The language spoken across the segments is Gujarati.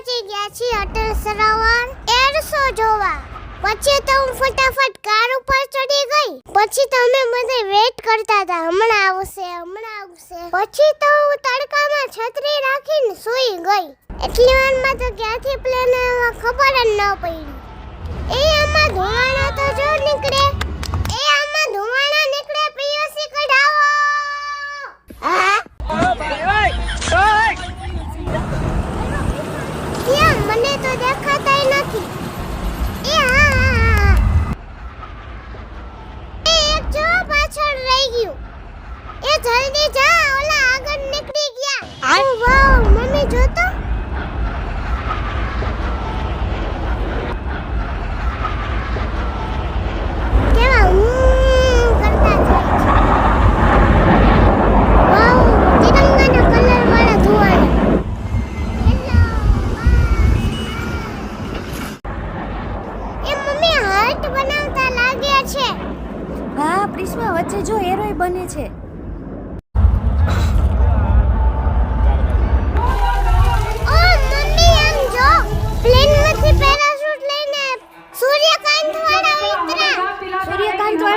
પહોંચી ગયા છીએ અટલ સરોવર. એરસો જોવા. પછી તો હું ફટાફટ કાર ઉપર ચડી ગઈ. પછી તો અમે બધે વેટ કરતા હતા. હમણાં આવશે હમણાં આવશે. પછી તો હું તડકામાં છત્રી રાખીને સૂઈ ગઈ. એટલી વારમાં તો ક્યાંથી પ્લેન ખબર જ ન પડી એ આમાં ધુમાડા તો જો નીકળે એ આમાં ધુમાડા નીકળે પીયુસી કઢાવો ક્યાં મને તો દેખાતાય નથી એ હા, હા હા. એ એક જો પાછળ રહી ગયું એ જલ્દી જા ઓલા આગળ નીકળી ગયા. ઓ વાવ મમ્મી મમ્મી હાર્ટ બનાવતા લાગ્યા છે. હા પ્રિશ્મા વચ્ચે જો એરોય બને છે.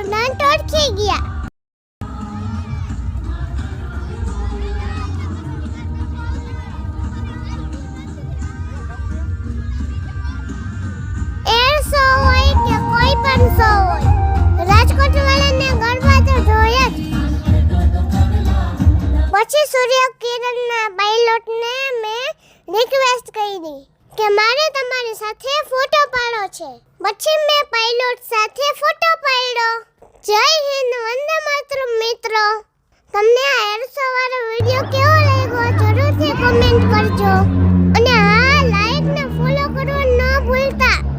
સ્ટુડન્ટ ઓળખી ગયા. રાજકોટ વાળાને ગણવા તો જોઈએ જ. પછી સૂર્ય કિરણના મેં રિક્વેસ્ટ કરી કે મારે તમારી સાથે ફોટો પાડો છે. પછી મેં પાયલોટ સાથે ફોટો પાડ્યો. જય હિન્દ, વંદે માતરમ મિત્રો. તમને આ એરસો વાળો વિડિયો કેવો લાગ્યો? જરૂરથી કમેન્ટ કરજો.